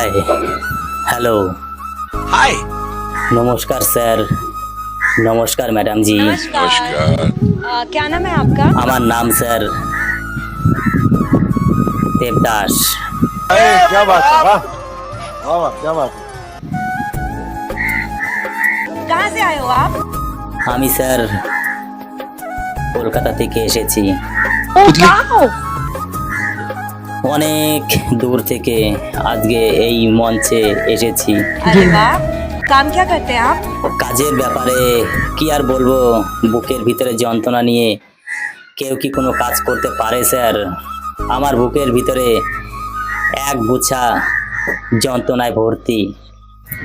Hello हाय নমস্কার sir নমস্কার madam জি नमस्कार अ, क्या नाम है आपका আমার नाम স্যার দেবদাস अरे क्या बात है वाह वाह वाह क्या बात है कहाँ से आए हो आप আমি স্যার কলকাতা থেকে এসেছি ओ कहाँ हो অনেক দূর থেকে আজকে এই মঞ্চে এসেছি। কাজের ব্যাপারে কি আর বলব বুকের ভিতরে যন্ত্রণা নিয়ে কেউ কি কোনো কাজ করতে পারে স্যার? আমার বুকের ভিতরে এক গুছা যন্ত্রণায় ভর্তি।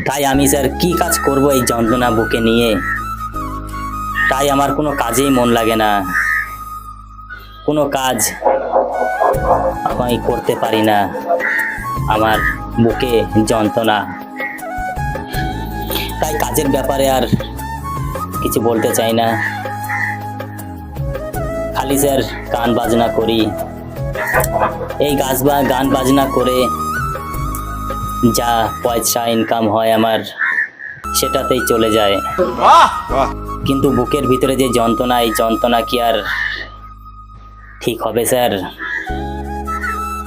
তাই আমি স্যার কি কাজ করব এই যন্ত্রণা বুকে নিয়ে? তাই আমার কোনো কাজেই মন লাগে না। কোনো কাজ আমি করতে পারি না। আমার বুকে যন্ত্রণা। তাই কাজের ব্যাপারে আর কিছু বলতে চাই না। খালি স্যার গান বাজনা করি। এই গাছ বা গান বাজনা করে যা পয়সা ইনকাম হয় আমার সেটাতেই চলে যায়। কিন্তু বুকের ভিতরে যে যন্ত্রণা এই যন্ত্রণা কি আর ঠিক হবে স্যার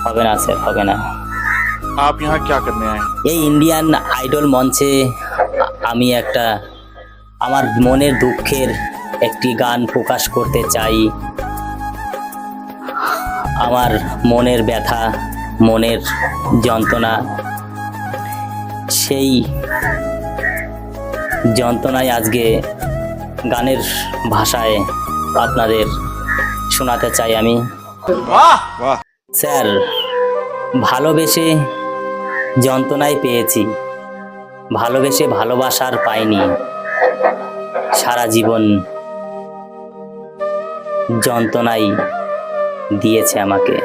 হবে না স্যার হবে না আপ ইহা ক্যা করনে আয়ে এই ইন্ডিয়ান আইডল মঞ্চে আমি একটা আমার মনের দুঃখের একটি গান প্রকাশ করতে চাই আমার মনের ব্যথা মনের যন্ত্রণা সেই যন্ত্রণায় আজকে গানের ভাষায় আপনাদের শোনাতে চাই আমি। স্যার ভালোবেসে যন্ত্রণায় পেয়েছি। ভালোবেসে ভালোবাসার পাইনি। সারা জীবন যন্ত্রণাই দিয়েছে আমাকে।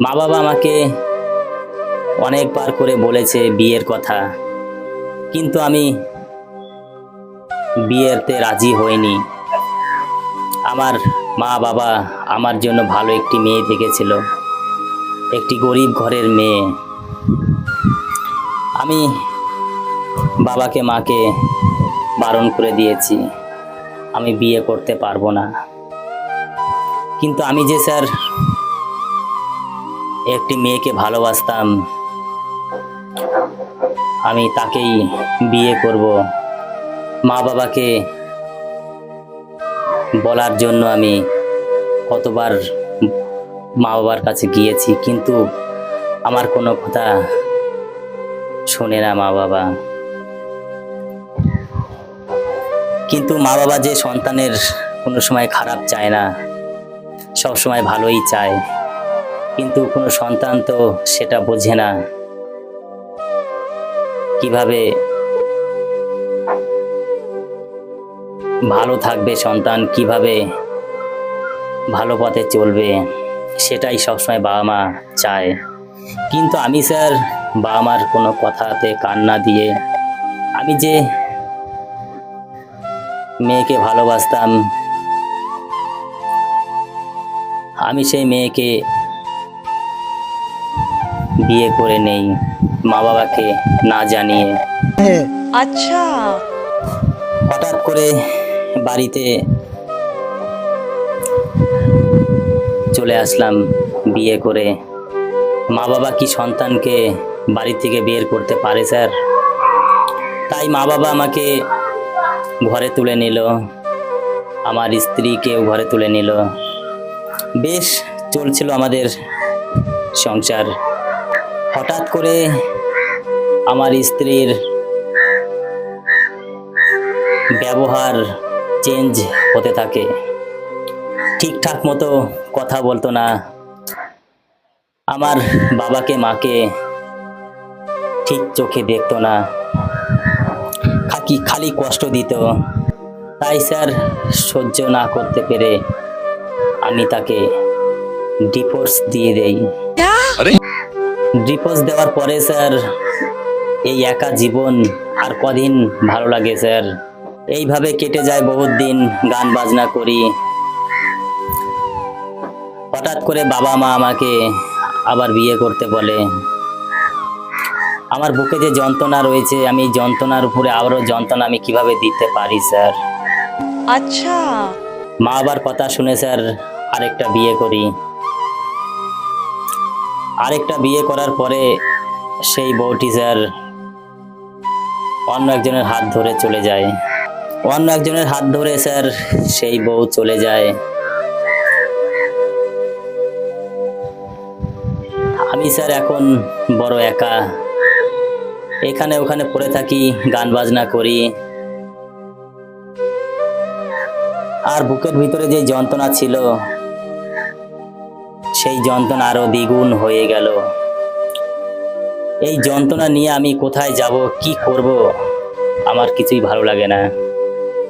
মা বাবা আমাকে অনেকবার করে বলেছে বিয়ের কথা। কিন্তু আমি বিয়েতে রাজি হয়নি। আমার মা বাবা আমার জন্য ভালো একটি মেয়ে দেখেছিল। একটি গরিব ঘরের মেয়ে। আমি বাবাকে, মাকে বারণ করে দিয়েছি, আমি বিয়ে করতে পারব না। কিন্তু আমি যে স্যার একটি মেয়েকে ভালোবাসতাম, আমি তাকেই বিয়ে করব। মা বাবাকে বলার জন্য আমি কতবার মা বাবার কাছে গিয়েছি, কিন্তু আমার কোনো কথা শোনে না মা বাবা কিন্তু মা বাবা যে সন্তানের কোনো সময় খারাপ চায় না, সব সময় ভালোই চায়, কিন্তু কোনো সন্তান তো সেটা বোঝে না। কীভাবে ভালো থাকবে সন্তান কীভাবে ভালো পথে চলবে সেটাই সবসময় বাবা মা চায়। কিন্তু আমি স্যার বাবা মার কোনো কথাতে কান না দিয়ে আমি যে মেয়েকে ভালোবাসতাম আমি সেই মেয়েকে বিয়ে করে নেই মা বাবাকে না জানিয়ে। আচ্ছা। হঠাৎ করে বাড়িতে চলে আসলাম বিয়ে করে। মা বাবা কি সন্তানকে বাড়ি থেকে বের করতে পারে, স্যার? তাই মা বাবা আমাকে ঘরে তুলে নিল। আমার স্ত্রীকেও ঘরে তুলে নিল। বেশ চলছিল আমাদের সংসার। হঠাৎ করে আমার স্ত্রীর ব্যবহার চেঞ্জ হতে থাকে। ঠিকঠাক মতো কথা বলতো না। আমার বাবাকে মাকে ঠিক চোখে দেখতো না। খাকি খালি কষ্ট দিত। তাই স্যার সহ্য না করতে পেরে আমি তাকে ডিভোর্স দিয়ে দেই। ডিভোর্স দেওয়ার পরে স্যার এই একা জীবন আর কদিন ভালো লাগে স্যার। এইভাবে কেটে যায় বহুত দিন গান বাজনা করি। হঠাৎ করে বাবা মা আমাকে আবার বিয়ে করতে বলে। আমার বুকে যে যন্ত্রণা রয়েছে আমি যন্ত্রণার উপরে আবারও যন্ত্রণা আমি কীভাবে দিতে পারি স্যার? আচ্ছা। মা আবার কথা শুনে স্যার আরেকটা বিয়ে করি। আরেকটা বিয়ে করার পরে সেই বউটি স্যার অন্য একজনের হাত ধরে চলে যায়। অন্য একজনের হাত ধরে স্যার, সেই বউ চলে যায়। আমি স্যার এখন বড় একা। এখানে ওখানে পড়ে থাকি, গান বাজনা করি। আর বুকের ভিতরে যে যন্ত্রণা ছিল, সেই যন্ত্রণা আরও দ্বিগুণ হয়ে গেল। এই যন্ত্রণা নিয়ে আমি কোথায় যাব, কি করব, আমার কিছুই ভালো লাগে না।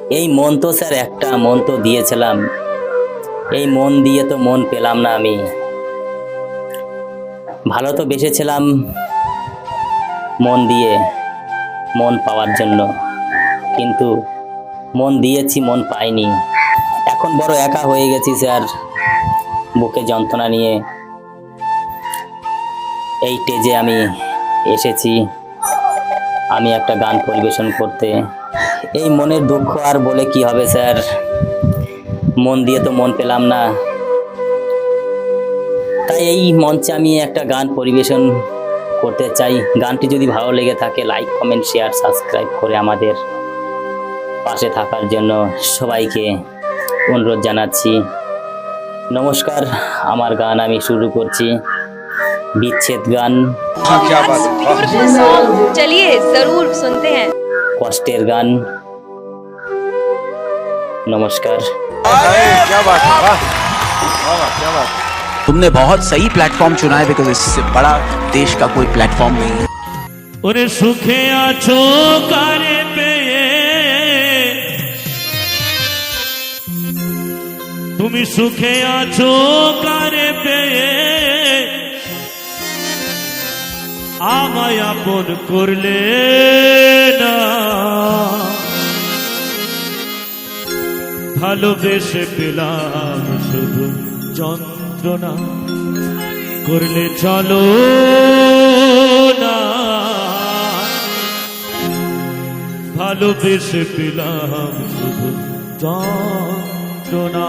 এই মন তো স্যার একটা, মন তো দিয়েছিলাম। এই মন দিয়ে তো মন পেলাম না আমি। ভালো তো বেসেছিলাম মন দিয়ে, মন পাওয়ার জন্য। কিন্তু মন দিয়েছি, মন পাইনি। এখন বড় একা হয়ে গেছি স্যার, বুকে যন্ত্রণা নিয়ে। এই টেজে আমি এসেছি। আমি একটা গান পরিবেশন করতে। এই মনের দুঃখ আর বলে কি হবে স্যার মন দিয়ে তো মন পেলাম না তাই এই মঞ্চে আমি একটা গান পরিবেশন করতে চাই গানটি যদি ভালো লেগে থাকে লাইক কমেন্ট শেয়ার সাবস্ক্রাইব করে আমাদের পাশে থাকার জন্য সবাইকে অনুরোধ জানাচ্ছি নমস্কার আমার গান আমি শুরু করছি বিচ্ছেদ গান কষ্টের গান নমস্কার अरे क्या बात है वाह वाह वाह, क्या बात है तुमने बहुत सही प्लेटफॉर्म चुना है बिकॉज इससे बड़ा देश का कोई प्लेटफॉर्म नहीं है ওরে সুখে আছো কারে পেয়ে তুমি সুখে আছো কারে পেয়ে আমায় আপন করলে না ভালোবেসে পেলাম শুধু যন্ত্রণা। করলে চলো না। ভালোবেসে পেলাম শুধু যন্ত্রণা।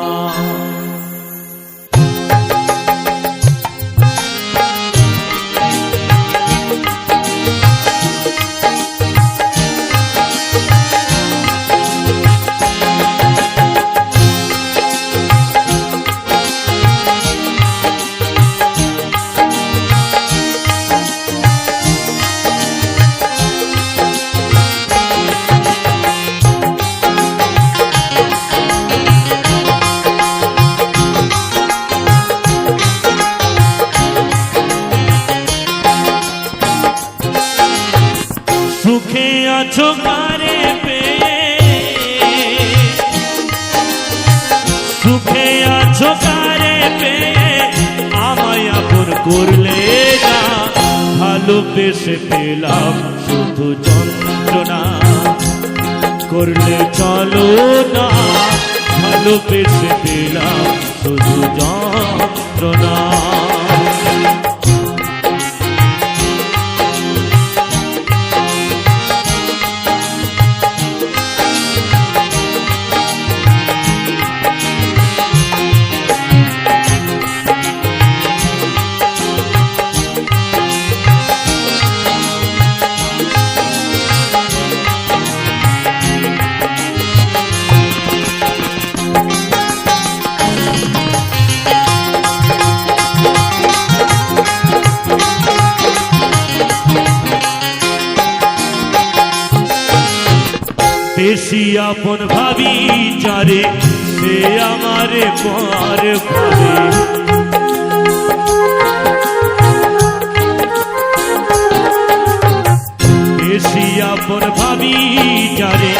সুখে আছো কারে পেয়ে আমায় করলে না। ভালোবেসে পেলাম শুধু যন্ত্রণা। করলে চলো না। ভালোবেসে পেলাম শুধু যন্ত্রণা। বেশি আপন ভাবি যারে, সে আমারে পর ভাবে বেশি আপন ভাবি যারে,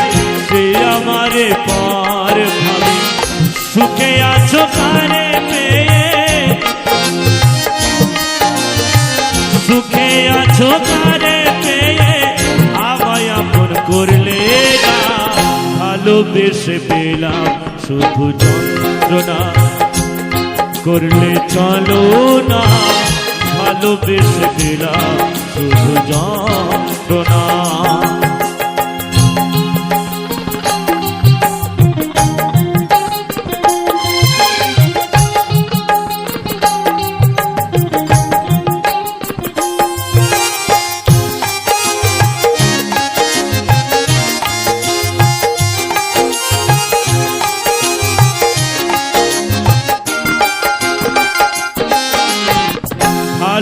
সে আমারে পর ভাবে সুখে আছো কারে পেয়ে। সুখে আছো কারে পেয়ে। আমায় আপন করলে ভালোবেসে পেলাম শুধু যন্ত্রণা করলে চলো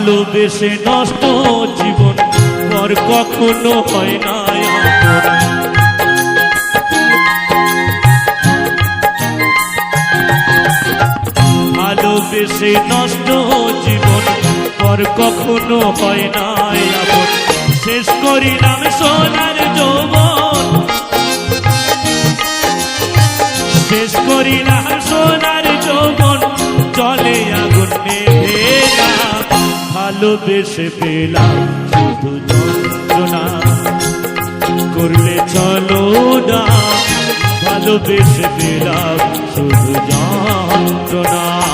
ভালোবেসে নষ্ট জীবন পর কখনো হয় না। ভালোবেসে নষ্ট জীবন পর কখনো হয় না শেষ করিলাম সোনার যৌবন ভালোবেসে পেলাম শুধু যন্ত্রণা। করলে চলো না ভালোবেসে পেলাম শুধু যন্ত্রণা।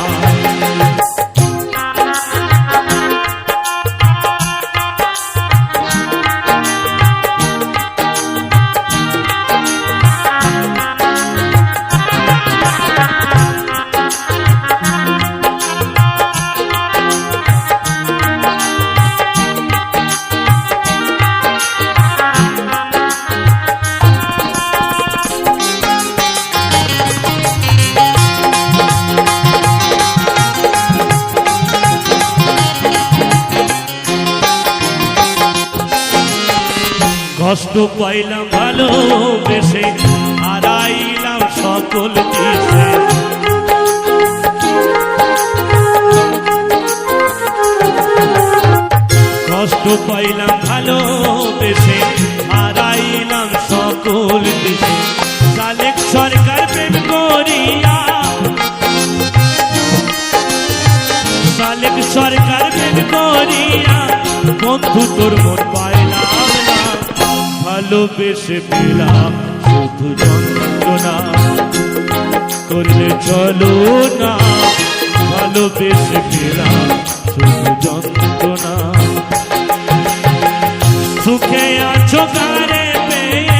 কষ্ট পাইলাম, ভালোবেসে হারাইলাম সকল কষ্ট পাইলাম, ভালোবেসে হারাইলাম সকল দেশে সালেক সরকার প্রেম করিয়া, সালেক সরকার প্রেম করিয়া, বন্ধু তোর মন না। ভালোবেসে পেলাম শুধু যন্ত্রণা। করলে চলো না, ভালোবেসে পেলাম শুধু যন্ত্রণা। সুখে আছো কারে পেয়ে